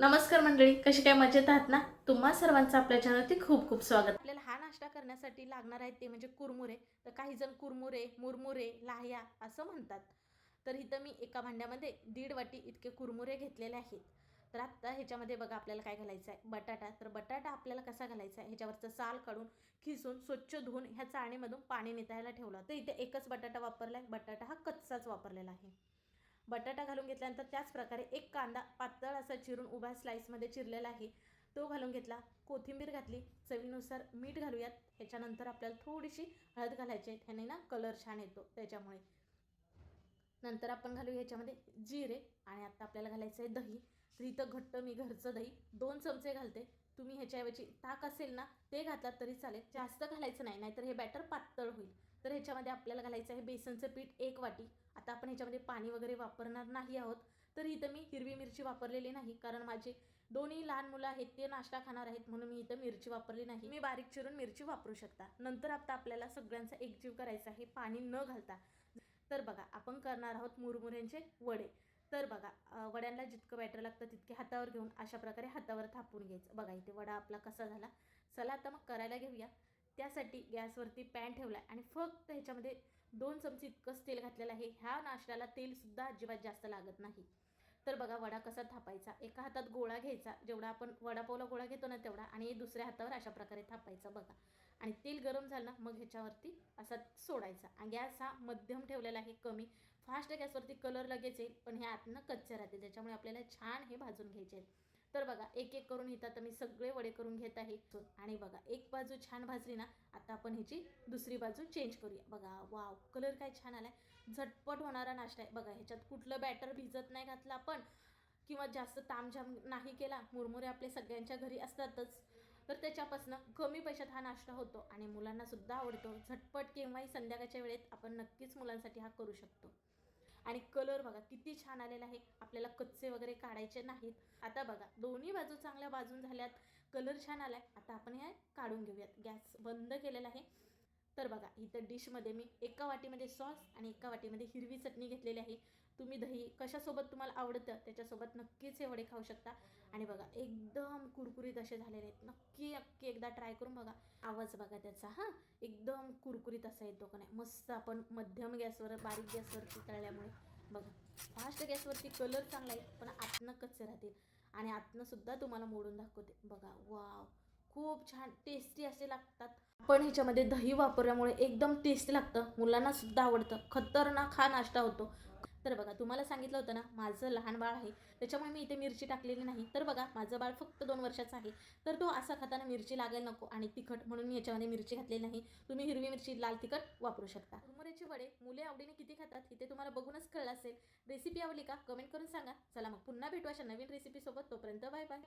नमस्कार मंडळी कशी काय मजेत आहात ना? तुम्हा सर्वांचं आपल्या चॅनलवरती खूप खूप स्वागत. आपल्याला हा नाश्ता करण्यासाठी लागणार आहे ते म्हणजे कुरमुरे. तर काही जण कुरमुरे मुरमुरे लाह्या असं म्हणतात. तर इथं मी एका भांड्यामध्ये दीड वाटी इतके कुरमुरे घेतलेले आहेत. तर आत्ता ह्याच्यामध्ये बघा आपल्याला काय घालायचं आहे. बटाटा. तर बटाटा आपल्याला कसा घालायचा आहे? ह्याच्यावरचं साल काढून खिसून स्वच्छ धुवून ह्या चाळणीमधून पाणी नितायला ठेवलं. तर इथे एकच बटाटा वापरला आहे. बटाटा हा कच्चाच वापरलेला आहे. बटाटा घालून घेतल्यानंतर त्याच प्रकारे एक कांदा पातळ असा चिरून उभ्या स्लाईसमध्ये चिरलेला आहे. तो घालून घेतला कोथिंबीर घातली चवीनुसार मीठ घालूयात. ह्याच्यानंतर आपल्याला थोडीशी हळद घालायची आहे. ह्याने ना कलर छान येतो त्याच्यामुळे. नंतर आपण घालू ह्याच्यामध्ये जिरे आणि आता आपल्याला घालायचं आहे दही. तर इथं घट्ट मी घरचं दही दोन चमचे घालते. तुम्ही ह्याच्याऐवजी ताक असेल ना ते घातलात तरी चालेल. जास्त घालायचं नाही नाहीतर हे बॅटर पातळ होईल. तर ह्याच्यामध्ये आपल्याला घालायचं आहे बेसनचं पीठ एक वाटी. आता आपण ह्याच्यामध्ये पाणी वगैरे वापरणार नाही आहोत. तर इथं मी हिरवी मिरची वापरलेली नाही कारण माझे दोन्ही लहान मुलं आहेत ते नाश्ता खाणार आहेत म्हणून मी इथं मिरची वापरली नाही. मी बारीक चिरून मिरची वापरू शकता. नंतर आता आपल्याला सगळ्यांचा एकजीव करायचा आहे पाणी न घालता. तर बघा आपण करणार आहोत मुरमुऱ्यांचे वडे. तर बघा वड्यांना जितकं बॅटर लागतं तितके हातावर घेऊन अशा प्रकारे हातावर थापून घ्यायचं. बघा इथे वडा आपला कसा झाला. चला आता मग करायला घेऊया. त्यासाठी गॅसवरती पॅन ठेवला आहे आणि फक्त ह्याच्यामध्ये दोन चमचे इतकंच तेल घातलेलं आहे. ह्या नाश्त्याला तेलसुद्धा अजिबात जास्त लागत नाही. तर बघा वडा कसा थापायचा. एका हातात गोळा घ्यायचा. जेवढा आपण वडापावला गोळा घेतो ना तेवढा. आणि दुसऱ्या हातावर अशा प्रकारे थापायचा बघा. आणि तेल गरम झालं ना मग ह्याच्यावरती असा सोडायचा. आणि गॅस हा मध्यम ठेवलेला आहे कमी. फास्ट गॅसवरती कलर लगेच येईल. पण हे आतनं कच्चे राहते. त्याच्यामुळे आपल्याला छान हे भाजून घ्यायचे आहेत. तर बघा एक एक करून इथं आता मी सगळे वडे करून घेत आहे. आणि बघा एक बाजू छान भाजली ना आता आपण ह्याची दुसरी बाजू चेंज करूया. बघा वाव कलर काय छान आलाय. झटपट होणारा नाश्ता आहे. बघा ह्याच्यात कुठलं बॅटर भिजत नाही घातलं आपण किंवा जास्त तामझाम नाही केला मुरमुरे आपले सगळ्यांच्या घरी असतातच तर त्याच्यापासनं कमी पैशात हा नाश्ता होतो आणि मुलांना सुद्धा आवडतो. झटपट केव्हाही संध्याकाळच्या वेळेत आपण नक्कीच मुलांसाठी हा करू शकतो. आणि कलर बघा किती छान आलेला आहे. आपल्याला कच्चे वगैरे काढायचे नाहीत. आता बघा दोन्ही बाजू चांगल्या बाजून झाल्यात. कलर छान आलाय. आता आपण हे काढून घेऊयात. गॅस बंद केलेला आहे. तर बघा इथं डिशमध्ये मी एका वाटीमध्ये सॉस आणि एका वाटीमध्ये हिरवी चटणी घेतलेली आहे. तुम्ही दही कशासोबत तुम्हाला आवडतं त्याच्यासोबत नक्कीच हे वडे खाऊ शकता. आणि बघा एकदम कुरकुरीत असे झालेले आहेत. नक्की नक्की एकदा ट्राय करून बघा. आवाज बघा त्याचा हां. एकदम कुरकुरीत असा येतो का नाही. मस्त आपण मध्यम गॅसवर बारीक गॅसवरती तळल्यामुळे. बघा फास्ट गॅसवरती कलर चांगला आहे पण आतनं कच्चे राहतील. आणि आतनंसुद्धा तुम्हाला मोडून दाखवते. बघा वाव. खूप छान टेस्टी असे लागतात. पण ह्याच्यामध्ये दही वापरल्यामुळे एकदम टेस्टी लागतं. मुलांना सुद्धा आवडतं. खतरनाक हा नाश्ता होतो. तर बघा तुम्हाला सांगितलं होतं ना माझं लहान बाळ आहे. त्याच्यामुळे मी इथे मिरची टाकलेली नाही. तर बघा माझं बाळ फक्त दोन वर्षाचं आहे. तर तो असा खाताना मिरची लागायला नको आणि तिखट म्हणून मी याच्यामध्ये मिरची घातलेली नाही. तुम्ही हिरवी मिरची लाल तिखट वापरू शकता. मुरमुऱ्याचे वडे मुले आवडीने किती खातात इथे तुम्हाला बघूनच कळलं असेल. रेसिपी आवडली का? कमेंट करून सांगा. चला मग पुन्हा भेटू अशा नवीन रेसिपीसोबत तोपर्यंत बाय बाय